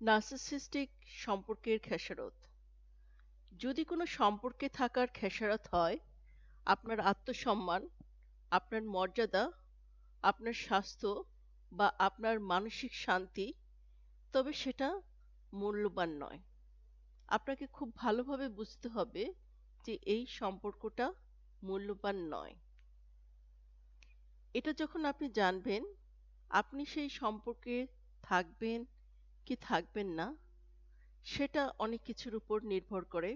Narcissistic সম্পর্কের খেসারত। যদি কোনো সম্পর্কে থাকার খেসারত হয়, আপনার আত্মসম্মান, আপনার মর্যাদা, আপনার স্বাস্থ্য বা আপনার মানসিক শান্তি, তবে সেটা মূল্যবান নয়। আপনাকে খুব ভালোভাবে বুঝতে হবে যে এই সম্পর্কটা মূল্যবান নয়। এটা যখন আপনি জানবেন, আপনি সেই সম্পর্কে থাকবেন কি থাকবেন না, সেটা অনেক কিছুর উপর নির্ভর করে।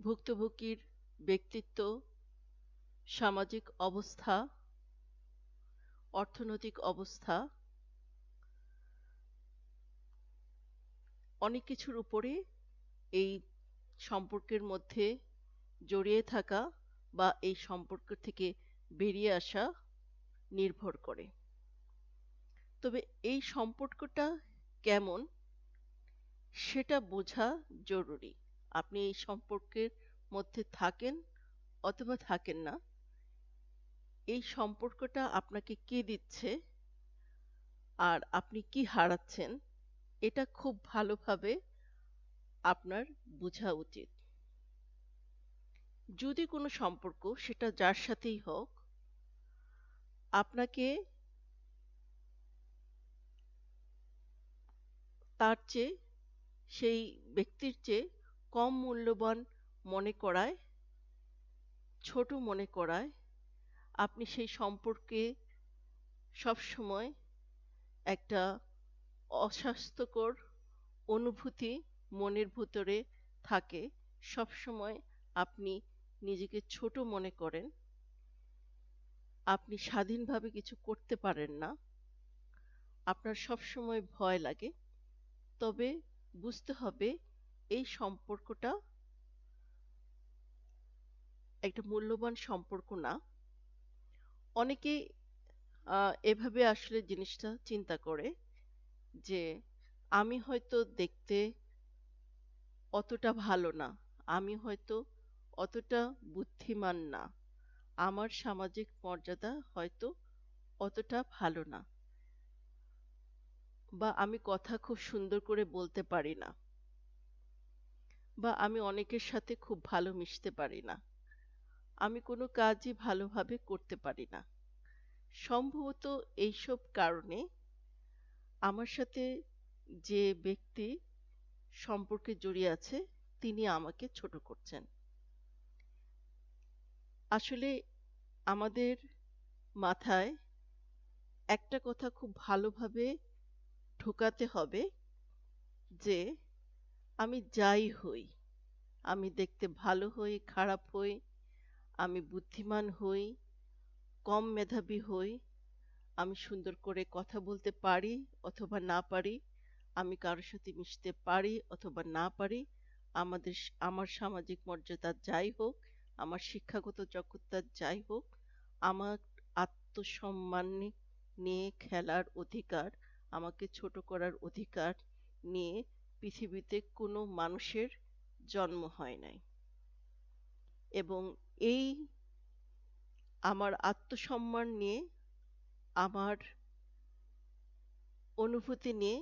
ভুক্তভোগীর ব্যক্তিত্ব, সামাজিক অবস্থা, অর্থনৈতিক অবস্থা, অনেক কিছুর উপরে এই সম্পর্কের মধ্যে জড়িয়ে থাকা বা এই সম্পর্ক থেকে বেরিয়ে আসা নির্ভর করে। তবে এই সম্পর্কটা কেমন? সেটা বোঝা জরুরি। আপনি এই সম্পর্কের মধ্যে থাকেন অথবা থাকেন না। এই সম্পর্কটা আপনাকে কে দিচ্ছে? আর আপনি কি হারাচ্ছেন? এটা খুব ভালোভাবে আপনার বোঝা উচিত। যদি কোনো সম্পর্ক সেটা যার সাথেই হোক, আপনাকে তার চেয়ে, সেই ব্যক্তির চেয়ে কম মূল্যবান মনে করায়, ছোট মনে করায়, আপনি সেই সম্পর্কে সবসময় একটা অস্বাস্থ্যকর অনুভূতি মনের ভিতরে থাকে সবসময় আপনি নিজেকে ছোট মনে করেন, আপনি স্বাধীনভাবে কিছু করতে পারেন না, আপনার সবসময় ভয় লাগে। তবে বুঝতে হবে এই সম্পর্কটা একটা মূল্যবান সম্পর্ক না। অনেকে এভাবে আসলে জিনিসটা চিন্তা করে যে, আমি হয়তো দেখতে অতটা ভালো না, আমি হয়তো অতটা বুদ্ধিমান না, আমার সামাজিক মর্যাদা হয়তো অতটা ভালো না। বা আমি কথা খুব সুন্দর করে বলতে পারি না, বা আমি অনেকের সাথে খুব ভালো মিশতে পারি না, আমি কোনো কাজই ভালোভাবে করতে পারি না। সম্ভবত এইসব কারণে আমার সাথে যে ব্যক্তি সম্পর্কে জড়িয়ে আছে, তিনি আমাকে ছোট করছেন। আসলে আমাদের মাথায় একটা কথা খুব ভালোভাবে ঢোকাতে হবে যে আমি যাই হই। আমি দেখতে ভালো হই, খারাপ হই, আমি বুদ্ধিমান হই, কম মেধাবী হই, আমি সুন্দর করে কথা বলতে পারি অথবা না পারি, আমি কারোর সাথে মিশতে পারি অথবা না পারি, আমাদের আমার সামাজিক মর্যাদা যাই হোক, আমার শিক্ষাগত যোগ্যতা যাই হোক, আমার আত্মসম্মান নিয়ে খেলার অধিকার আমাকে ছোট করার অধিকার নিয়ে পৃথিবীতে কোনো মানুষের জন্ম হয় নাই। এবং এই আমার আত্মসম্মান নিয়ে, আমার অনুভূতি নিয়ে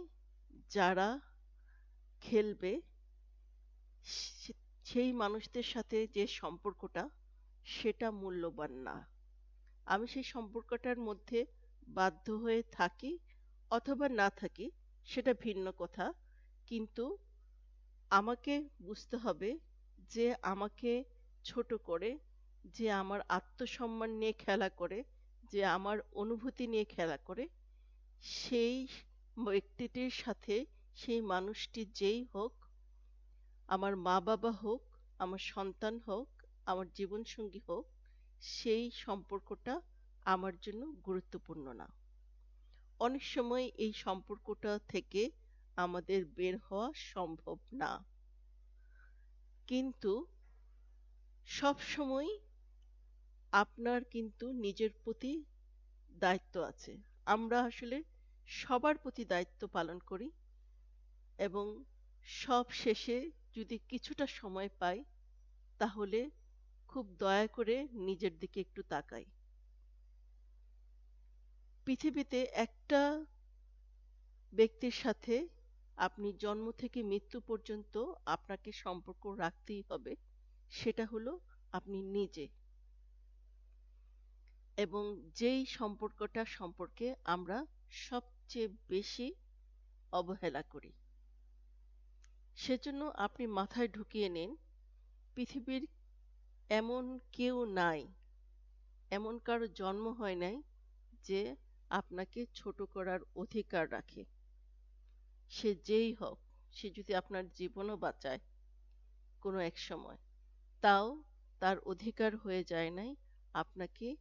যারা খেলবে সেই মানুষদের সাথে যে সম্পর্কটা, সেটা মূল্যবান না। আমি সেই সম্পর্কটার মধ্যে বাধ্য হয়ে থাকি অথবা না থাকি, সেটা ভিন্ন কথা। কিন্তু আমাকে বুঝতে হবে যে আমাকে ছোট করে, যে আমার আত্মসম্মান নিয়ে খেলা করে, যে আমার অনুভূতি নিয়ে খেলা করে, সেই ব্যক্তিটির সাথে, সেই মানুষটি যেই হোক, আমার মা বাবা হোক, আমার সন্তান হোক, আমার জীবনসঙ্গী হোক, সেই সম্পর্কটা আমার জন্য গুরুত্বপূর্ণ না। অনেক সময় এই সম্পর্কটা থেকে আমাদের বের হওয়া সম্ভব না। কিন্তু সব সময় আপনার কিন্তু নিজের প্রতি দায়িত্ব আছে। আমরা আসলে সবার প্রতি দায়িত্ব পালন করি এবং সব শেষে যদি কিছুটা সময় পাই তাহলে খুব দয়া করে নিজের দিকে একটু তাকাই। পৃথিবীতে একটা ব্যক্তির সাথে আপনি জন্ম থেকে মৃত্যু পর্যন্ত আপনাকে সম্পর্ক রাখতেই হবে, সেটা হলো আপনি নিজে। এবং যেই সম্পর্কটা সম্পর্কে আমরা সবচেয়ে বেশি অবহেলা করি, সেজন্য আপনি মাথায় ঢুকিয়ে নিন, পৃথিবীর এমন কেউ নাই, এমন কারও জন্ম হয় নাই যে আপনাকে ছোট করার অধিকার রাখে। সে যেই হোক, সে যদি আপনার জীবনও বাঁচায় কোনো এক সময়, তাও তার অধিকার হয়ে যায় নাই আপনাকে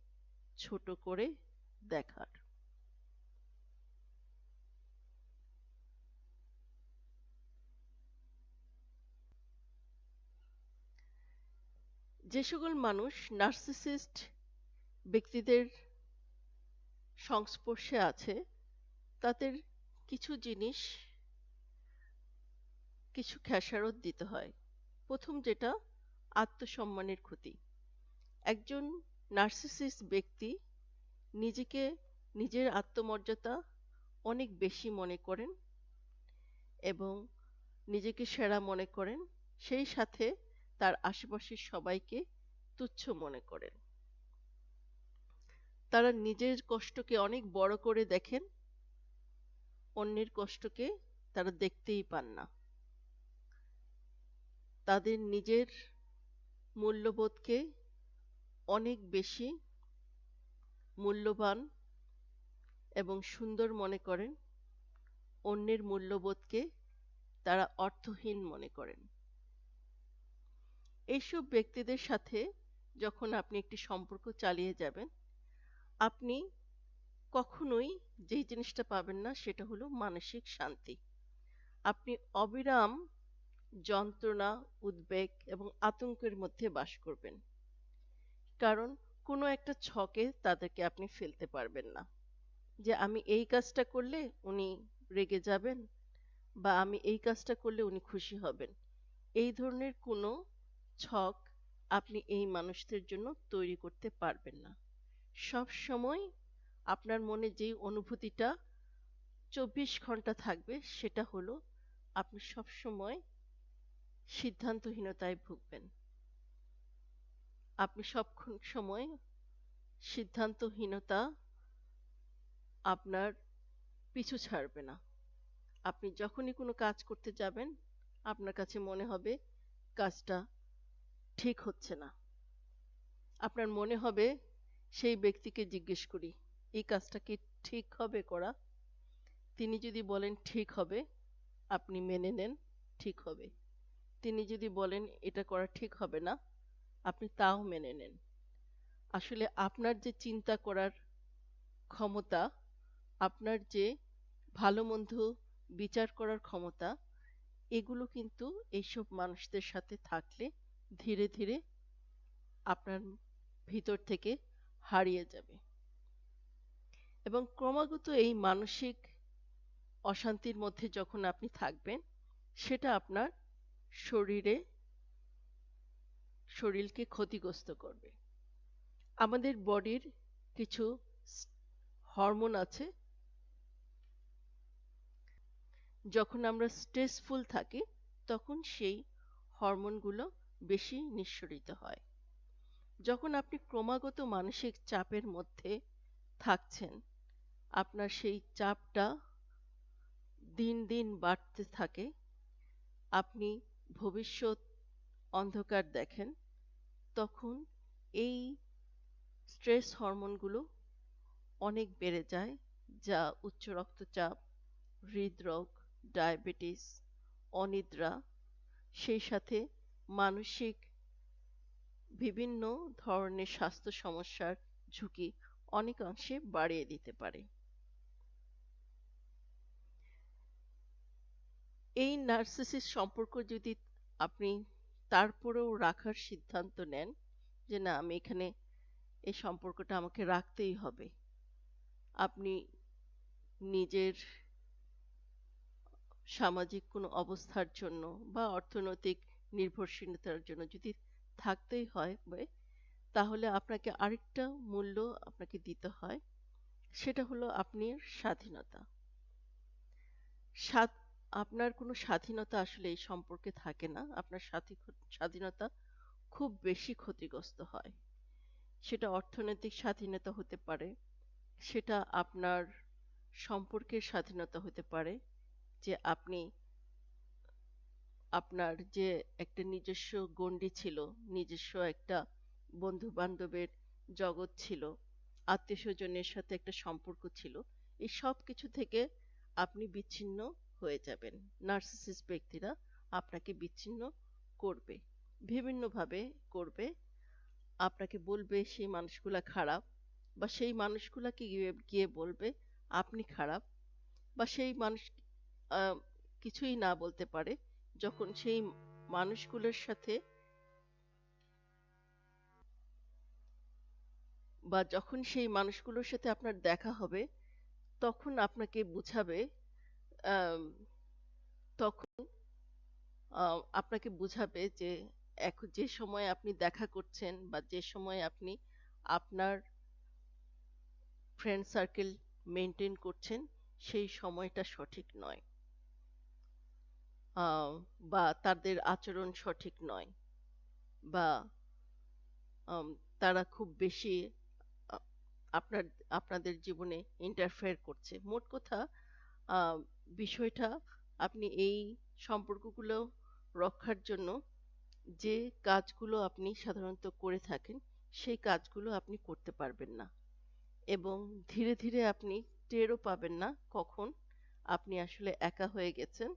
ছোট করে দেখার। যে সকল মানুষ নার্সিসিস্ট ব্যক্তিদের সংস্পর্শে আছে, তাদের কিছু জিনিস, কিছু খেসারত দিতে হয়। প্রথম যেটা, আত্মসম্মানের ক্ষতি। একজন নার্সিসিস ব্যক্তি নিজেকে নিজের আত্মমর্যাদা অনেক বেশি মনে করেন এবং নিজেকে সেরা মনে করেন, সেই সাথে তার আশেপাশের সবাইকে তুচ্ছ মনে করেন। তারা নিজের কষ্টকে অনেক বড় করে দেখেন, অন্যের কষ্টকে তারা দেখতেই পান না। তাদের নিজের মূল্যবোধকে অনেক বেশি মূল্যবান এবং সুন্দর মনে করেন, অন্যের মূল্যবোধকে তারা অর্থহীন মনে করেন। এইসব ব্যক্তিদের সাথে যখন আপনি একটি সম্পর্ক চালিয়ে যাবেন আপনি কখনোই যেই জিনিসটা পাবেন না, সেটা হলো মানসিক শান্তি। আপনি অবিরাম যন্ত্রণা, উদ্বেগ এবং আতঙ্কের মধ্যে বাস করবেন। কারণ কোনো একটা ছকে তাদেরকে আপনি ফেলতে পারবেন না। যে আমি এই কাজটা করলে উনি রেগে যাবেন বা আমি এই কাজটা করলে উনি খুশি হবেন। এই ধরনের কোনো ছক আপনি এই মানুষদের জন্য তৈরি করতে পারবেন না। সব সময় আপনার মনে যেই অনুভূতিটা চব্বিশ ঘণ্টা থাকবে, সেটা হলো আপনি সব সময় সিদ্ধান্তহীনতায় ভুগবেন। আপনি সব সময় সিদ্ধান্তহীনতা আপনার পিছু ছাড়বে না। আপনি যখনই কোনো কাজ করতে যাবেন, আপনার কাছে মনে হবে কাজটা ঠিক হচ্ছে না। আপনার মনে হবে সেই ব্যক্তিকে জিজ্ঞেস করি, এই কাজটা কি ঠিক হবে করা? তিনি যদি বলেন, ঠিক হবে, আপনি মেনে নেন, ঠিক হবে। তিনি যদি বলেন, এটা করা ঠিক হবে না, আপনি তাও মেনে নেন। আসলে আপনার যে চিন্তা করার ক্ষমতা, আপনার যে ভালো মন্দ বিচার করার ক্ষমতা, এগুলো কিন্তু এইসব মানুষদের সাথে থাকলে ধীরে ধীরে আপনার ভিতর থেকে হারিয়ে যাবে। এবং ক্রমাগত এই মানসিক অশান্তির মধ্যে যখন আপনি থাকবেন, সেটা আপনার শরীরে, শরীরকে ক্ষতিগ্রস্ত করবে। আমাদের বডির কিছু হরমোন আছে। যখন আমরা স্ট্রেসফুল থাকি, তখন সেই হরমোনগুলো বেশি নিঃসরিত হয়। যখন আপনি ক্রমাগত মানসিক চাপের মধ্যে থাকছেন, আপনার সেই চাপটা দিন দিন বাড়তে থাকে। আপনি ভবিষ্যৎ অন্ধকার দেখেন, তখন এই স্ট্রেস হরমোনগুলো অনেক বেড়ে যায়, যা উচ্চ রক্তচাপ, হৃদরোগ, ডায়াবেটিস, অনিদ্রা, সেই সাথে মানসিক বিভিন্ন ধরনের স্বাস্থ্য সমস্যার ঝুঁকি অনেকাংশে বাড়িয়ে দিতে পারে। এই নার্সিসিস সম্পর্ক যদি আপনি তারপরেও রাখার সিদ্ধান্ত নেন যে, না, আমি এখানে এই সম্পর্কটা আমাকে রাখতেই হবে। আপনি নিজের সামাজিক কোনো অবস্থার জন্য বা অর্থনৈতিক নির্ভরশীলতার জন্য যদি থাকতেই হয় তাহলে আপনাকে আরেকটা মূল্য আপনাকে দিতে হয়, সেটা হলো আপনার স্বাধীনতা। আপনার কোনো স্বাধীনতা আসলে এই সম্পর্কে থাকে না। আপনার স্বাধীনতা খুব বেশি ক্ষতিগ্রস্ত হয়। সেটা অর্থনৈতিক স্বাধীনতা হতে পারে, সেটা আপনার সম্পর্কের স্বাধীনতা হতে পারে, যে আপনি আপনার যে একটা নিজস্ব গণ্ডি ছিল, নিজস্ব একটা বন্ধু বান্ধবের জগৎ ছিল আত্মীয় স্বজনের সাথে একটা সম্পর্ক ছিল, এই সব কিছু থেকে আপনি বিচ্ছিন্ন হয়ে যাবেন। নার্সিসিস্ট ব্যক্তিরা আপনাকে বিচ্ছিন্ন করবে, বিভিন্নভাবে করবে। আপনাকে বলবে সেই মানুষগুলা খারাপ বা সেই মানুষগুলাকে গিয়ে বলবে আপনি খারাপ বা সেই মানুষ কিছুই না বলতে পারে। যখন সেই মানুষগুলোর সাথে বা যখন সেই মানুষগুলোর সাথে আপনার দেখা হবে, তখন আপনাকে বুঝাবে তখন আপনাকে বুঝাবে যে এখন যে সময় আপনি দেখা করছেন বা যে সময় আপনি আপনার ফ্রেন্ড সার্কেল মেনটেন করছেন, সেই সময়টা সঠিক নয়। বা তাদের আচরণ সঠিক নয় বা তারা খুব বেশি আপনার, আপনাদের জীবনে ইন্টারফেয়ার করছে। মোট কথা বিষয়টা আপনি এই সম্পর্কগুলো রক্ষার জন্য যে কাজগুলো আপনি সাধারণত করে থাকেন, সেই কাজগুলো আপনি করতে পারবেন না। এবং ধীরে ধীরে আপনি টেরও পাবেন না কখন আপনি আসলে একা হয়ে গেছেন।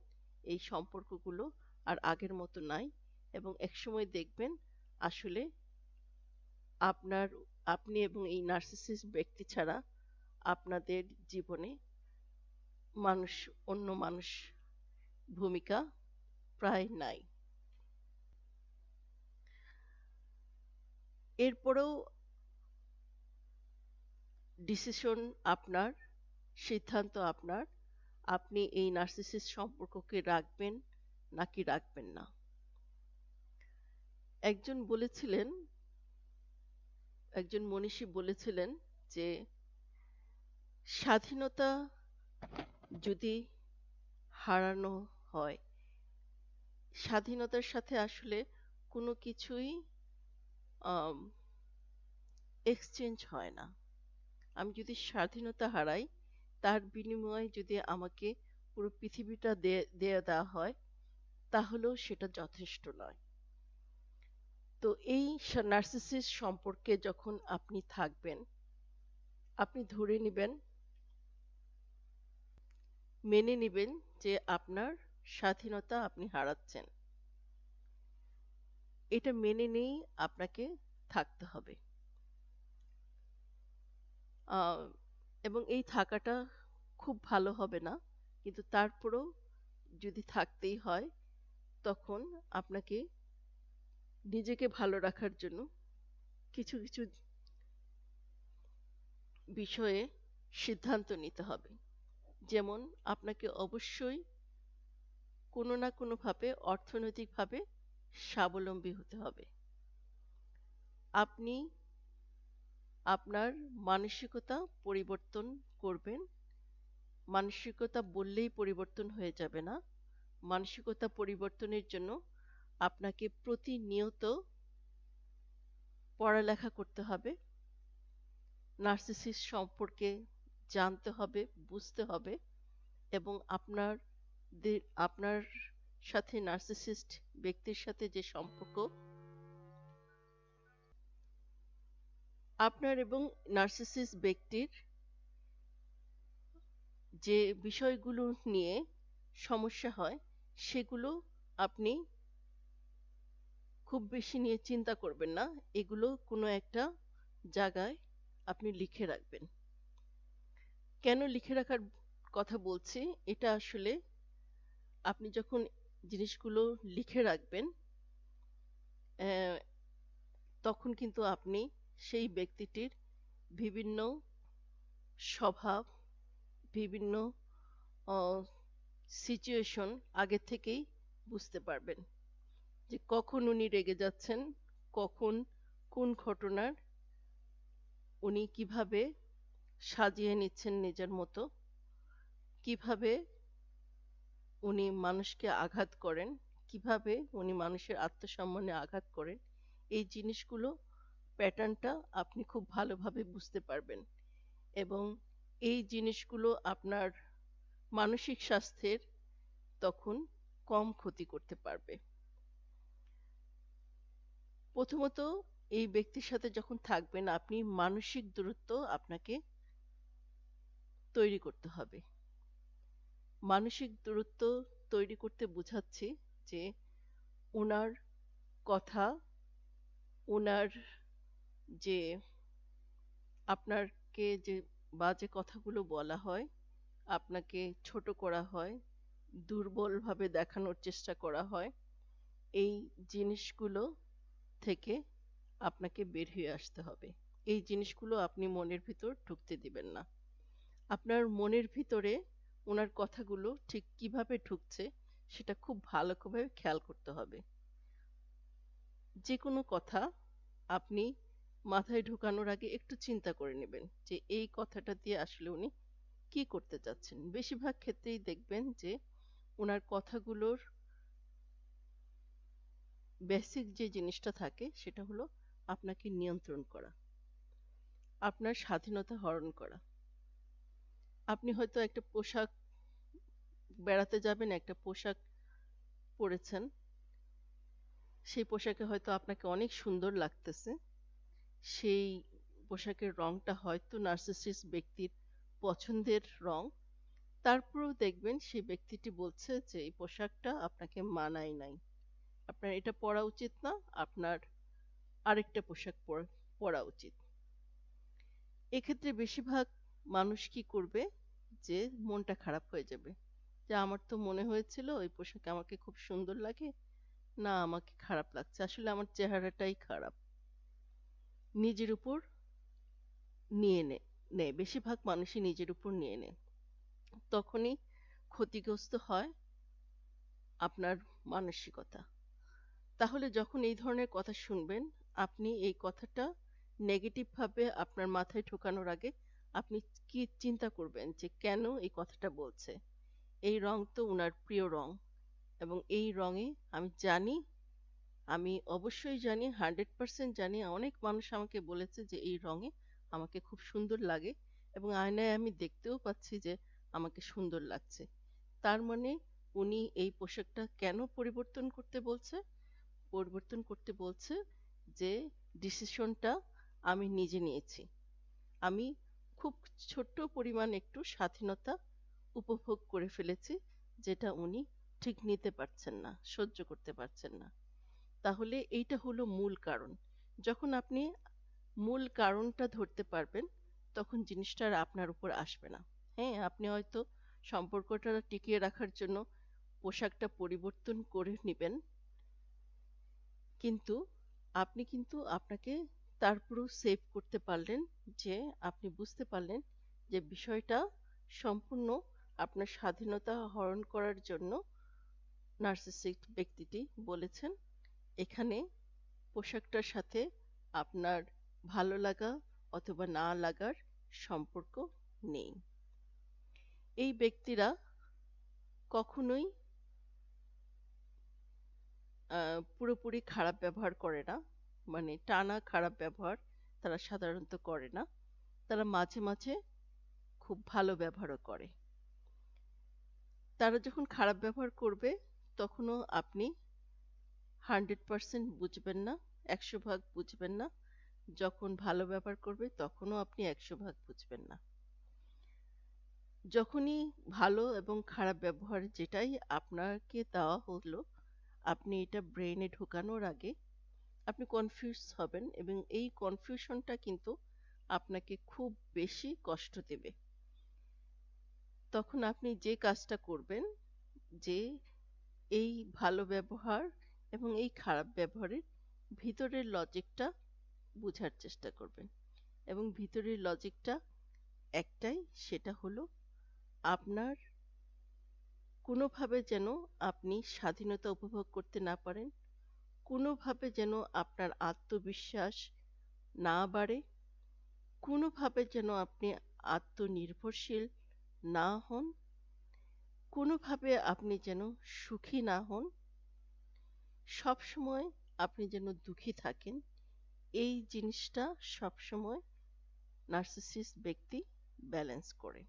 এই সম্পর্কগুলো আর আগের মতো নাই এবং একসময় দেখবেন আসলে আপনার, আপনি এবং এই নার্সিসিস্ট ব্যক্তি ছাড়া আপনাদের জীবনে মানুষ, অন্য মানুষ ভূমিকা প্রায় নাই। এরপরেও ডিসিশন আপনার, সিদ্ধান্ত আপনার আপনি এই নার্সিসিস্ট সম্পর্ককে রাখবেন নাকি রাখবেন না? একজন বলেছিলেন, একজন মনীষী বলেছিলেন যে স্বাধীনতা যদি হারানো হয়, স্বাধীনতার সাথে আসলে কোনো কিছুই এক্সচেঞ্জ হয় না। আমি যদি স্বাধীনতা হারাই তার বিনিময়ে যদি আমাকে পুরো পৃথিবীটা দেয়া দেওয়া হয়, তাহলেও সেটা যথেষ্ট নয়। তো এই নার্সিসিস সম্পর্কে যখন আপনি থাকবেন, আপনি ধরে নেবেন, মেনে নেবেন যে আপনার স্বাধীনতা আপনি হারাচ্ছেন। এটা মেনে নিয়েই আপনাকে থাকতে হবে। এবং এই থাকাটা খুব ভালো হবে না, কিন্তু তারপরেও যদি থাকতেই হয়, তখন আপনাকে নিজেকে ভালো রাখার জন্য কিছু কিছু বিষয়ে সিদ্ধান্ত নিতে হবে। যেমন আপনাকে অবশ্যই কোনো না কোনোভাবে অর্থনৈতিকভাবে স্বাবলম্বী হতে হবে। আপনি আপনার মানসিকতা পরিবর্তন করবেন। মানসিকতা বললেই পরিবর্তন হয়ে যাবে না। মানসিকতা পরিবর্তনের জন্য আপনাকে প্রতিনিয়ত পড়ালেখা করতে হবে। নার্সিসিস সম্পর্কে জানতে হবে, বুঝতে হবে এবং আপনার আপনার সাথে নার্সিসিস্ট ব্যক্তির সাথে যে সম্পর্ক আপনার এবং নার্সিসিস ব্যক্তির যে বিষয়গুলো নিয়ে সমস্যা হয়, সেগুলো আপনি খুব বেশি নিয়ে চিন্তা করবেন না। এগুলো কোনো একটা জায়গায় আপনি লিখে রাখবেন। কেন লিখে রাখার কথা বলছি? এটা আসলে আপনি যখন জিনিসগুলো লিখে রাখবেন তখন কিন্তু আপনি সেই ব্যক্তিটির বিভিন্ন স্বভাব, বিভিন্ন সিচুয়েশন আগে থেকেই বুঝতে পারবেন যে কখন উনি রেগে যাচ্ছেন, কখন কোন ঘটনার উনি কীভাবে সাজিয়ে নিচ্ছেন নিজের মতো, কীভাবে উনি মানুষকে আঘাত করেন, কীভাবে উনি মানুষের আত্মসম্মানে আঘাত করেন, এই জিনিসগুলো প্যাটার্নটা আপনি খুব ভালোভাবে বুঝতে পারবেন। এবং এই জিনিসগুলো আপনার মানসিক স্বাস্থ্যের তখন কম ক্ষতি করতে পারবে। প্রথমত, এই ব্যক্তির সাথে যখন থাকবেন, আপনি মানসিক দূরত্ব আপনাকে তৈরি করতে হবে। মানসিক দূরত্ব তৈরি করতে বোঝাচ্ছি যে, ওনার কথা, ওনার যে আপনাকে যে বাজে কথাগুলো বলা হয়, আপনাকে ছোট করা হয়, দুর্বলভাবে দেখানোর চেষ্টা করা হয়, এই জিনিসগুলো থেকে আপনাকে বের হয়ে আসতে হবে। এই জিনিসগুলো আপনি মনের ভিতর ঢুকতে দিবেন না। আপনার মনের ভিতরে ওনার কথাগুলো ঠিক কীভাবে ঢুকছে, সেটা খুব ভালো করে খেয়াল করতে হবে। যে কোনো কথা আপনি মাথায় ঢুকানোর আগে একটু চিন্তা করে নেবেন যে, এই কথাটা দিয়ে আসলে উনি কি করতে চাচ্ছেন। বেশিরভাগ ক্ষেত্রেই দেখবেন যে ওনার কথাগুলোর বেসিক যে জিনিসটা থাকে, সেটা হলো আপনাকে নিয়ন্ত্রণ করা, আপনার স্বাধীনতা হরণ করা। আপনি হয়তো একটা পোশাক বেড়াতে যাবেন, একটা পোশাক পরেছেন, সেই পোশাকে হয়তো আপনাকে অনেক সুন্দর লাগতেছে। সেই পোশাকের রংটা হয়তো নার্সিসিস ব্যক্তির পছন্দের রং। তারপরেও দেখবেন সেই ব্যক্তিটি বলছে যে, এই পোশাকটা আপনাকে মানায় নাই। আপনার এটা পরা উচিত না, আপনার আরেকটা পোশাক পরা উচিত। এক্ষেত্রে বেশিরভাগ মানুষ কি করবে? যে, মনটা খারাপ হয়ে যাবে। যে, আমার তো মনে হয়েছিল ওই পোশাক আমাকে খুব সুন্দর লাগে, না, আমাকে খারাপ লাগছে। আসলে আমার চেহারাটাই খারাপ। নিজের উপর নিয়ে নে নেয় বেশিরভাগ মানুষই নিজের উপর নিয়ে নেয় তখনই ক্ষতিগ্রস্ত হয় আপনার মানসিকতা। তাহলে যখন এই ধরনের কথা শুনবেন, আপনি এই কথাটা নেগেটিভ ভাবে আপনার মাথায় ঢোকানোর আগে আপনি কি চিন্তা করবেন যে কেন এই কথাটা বলছে? এই রং তো উনার প্রিয় রং এবং এই রঙে আমি জানি আমি অবশ্যই জানি হান্ড্রেড পার্সেন্ট জানি। অনেক মানুষ আমাকে বলেছে যে, এই রঙে আমাকে খুব সুন্দর লাগে। এবং আয়নায় আমি দেখতেও পাচ্ছি যে, আমাকে সুন্দর লাগছে। তার মানে উনি এই পোশাকটা কেন পরিবর্তন করতে বলছে? পরিবর্তন করতে বলছে যে ডিসিশনটা আমি নিজে নিয়েছি। আমি খুব ছোট্ট পরিমাণ একটু স্বাধীনতা উপভোগ করে ফেলেছি, যেটা উনি ঠিক নিতে পারছেন না, সহ্য করতে পারছেন না। তাহলে এইটা হলো মূল কারণ। যখন আপনি মূল কারণটা ধরতে পারবেন, তখন জিনিসটা আর আপনার উপর আসবে না। হ্যাঁ আপনি হয়তো সম্পর্কটা টিকিয়ে রাখার জন্য পোশাকটা পরিবর্তন করে নেবেন। কিন্তু আপনি কিন্তু আপনাকে তারপরেও সেভ করতে পারলেন যে আপনি বুঝতে পারলেন যে বিষয়টা সম্পূর্ণ আপনার স্বাধীনতা হরণ করার জন্য নার্সিসিক ব্যক্তিটি বলেছেন। এখানে পোশাকটার সাথে আপনার ভালো লাগা অথবা না লাগার সম্পর্ক নেই। এই ব্যক্তিরা কখনোই পুরোপুরি খারাপ ব্যবহার করে না। মানে টানা খারাপ ব্যবহার তারা সাধারণত করে না। তারা মাঝে মাঝে খুব ভালো ব্যবহারও করে। তারা যখন খারাপ ব্যবহার করবে, তখনও আপনি হান্ড্রেড পারসেন্ট বুঝবেন না, একশো ভাগ বুঝবেন না। যখন ভালো ব্যবহার করবে, তখনও আপনি একশো ভাগ বুঝবেন না। যখনই ভালো এবং খারাপ ব্যবহার যেটাই আপনাকে দেওয়া হলো, আপনি এটা ব্রেনে ঢোকানোর আগে আপনি কনফিউজ হবেন এবং এই কনফিউশনটা কিন্তু আপনাকে খুব বেশি কষ্ট দেবে। তখন আপনি যে কাজটা করবেন, যে এই ভালো ব্যবহার এবং এই খারাপ ব্যবহারের ভিতরের লজিকটা বোঝার চেষ্টা করবেন। এবং ভিতরের লজিকটা একটাই, সেটা হলো আপনার কোনোভাবে যেন আপনি স্বাধীনতা উপভোগ করতে না পারেন, কোনোভাবে যেন আপনার আত্মবিশ্বাস না বাড়ে, কোনোভাবে যেন আপনি আত্মনির্ভরশীল না হন, কোনোভাবে আপনি যেন সুখী না হন সব সময় আপনি যেন দুঃখী থাকেন, এই জিনিসটা সব সময় নার্সিসিস্ট ব্যক্তি ব্যালেন্স করে।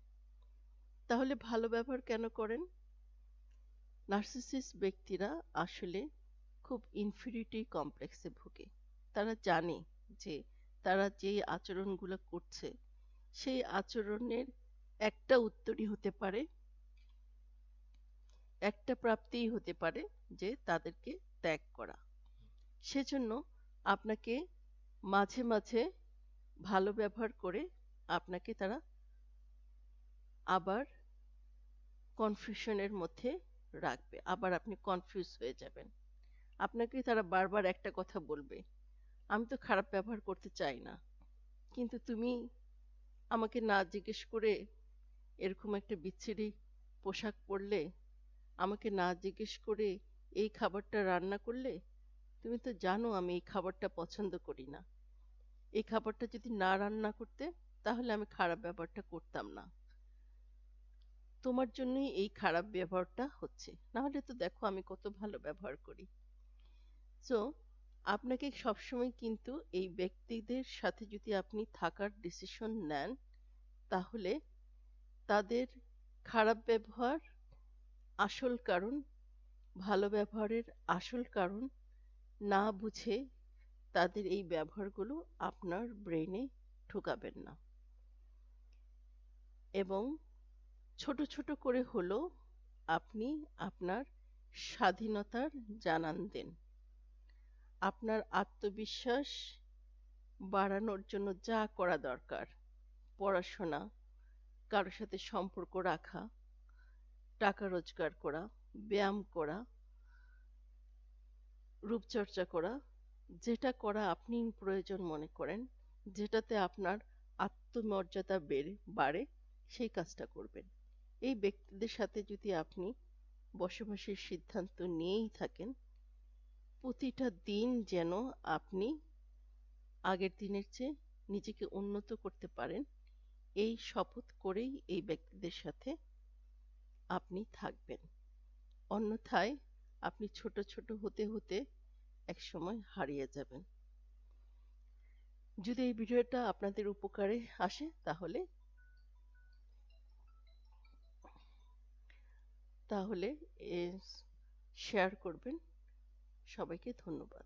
তাহলে ভালো ব্যবহার কেন করেন? নার্সিসিস্ট ব্যক্তিরা আসলে খুব ইনফিরিটি কমপ্লেক্সে ভোগে। তারা জানে যে তারা যে আচরণগুলো করছে, সেই আচরণের একটা উত্তরই হতে পারে, একটা প্রাপ্তিই হতে পারে যে তাদেরকে ত্যাগ করা। সেজন্য আপনাকে মাঝে মাঝে ভালো ব্যবহার করে আপনাকে তারা আবার কনফিউশনের মধ্যে রাখবে। আবার আপনি কনফিউজ হয়ে যাবেন। আপনাকে তারা বারবার একটা কথা বলবে, আমি তো খারাপ ব্যবহার করতে চাই না, কিন্তু তুমি আমাকে না জিজ্ঞেস করে এরকম একটা বিচ্ছিরি পোশাক পরলে আমাকে না জিজ্ঞেস করে এই খাবারটা রান্না করলে, তুমি তো জানো আমি এই খাবারটা পছন্দ করি না। এই খাবারটা যদি না রান্না করতে, তাহলে আমি খারাপ ব্যবহারটা করতাম না। তোমার জন্যই এই খারাপ ব্যবহারটা হচ্ছে। না হলে তো দেখো আমি কত ভালো ব্যবহার করি। সো আপনাকে সবসময় কিন্তু এই ব্যক্তিদের সাথে যদি আপনি থাকার ডিসিশন নেন, তাহলে তাদের খারাপ ব্যবহার আসল কারণ ভালো ব্যবহারের আসল কারণ না বুঝে তাদের এই ব্যবহারগুলো আপনার ব্রেনে ঢোকাবেন না। এবং ছোট ছোট করে হলো আপনি আপনার স্বাধীনতার জানান দেন। আপনার আত্মবিশ্বাস বাড়ানোর জন্য যা করা দরকার, পড়াশোনা কারোর সাথে সম্পর্ক রাখা, টাকা রোজগার করা ব্যায়াম করা, রূপচর্চা করা, যেটা করা আপনি প্রয়োজন মনে করেন, যেটাতে আপনার আত্মমর্যাদা বেড়ে, বাড়ে, সেই কাজটা করবেন। এই ব্যক্তিদের সাথে যদি আপনি বসবাসের সিদ্ধান্ত নিয়েই থাকেন, প্রতিটা দিন যেন আপনি আগের দিনের চেয়ে নিজেকে উন্নত করতে পারেন, এই শপথ করেই এই ব্যক্তিদের সাথে আপনি থাকবেন। অন্যথায় আপনি ছোট ছোট হতে হতে এক সময় হারিয়ে যাবেন। যদি এই ভিডিওটা আপনাদের উপকারে আসে তাহলে তাহলে শেয়ার করবেন। সবাইকে ধন্যবাদ।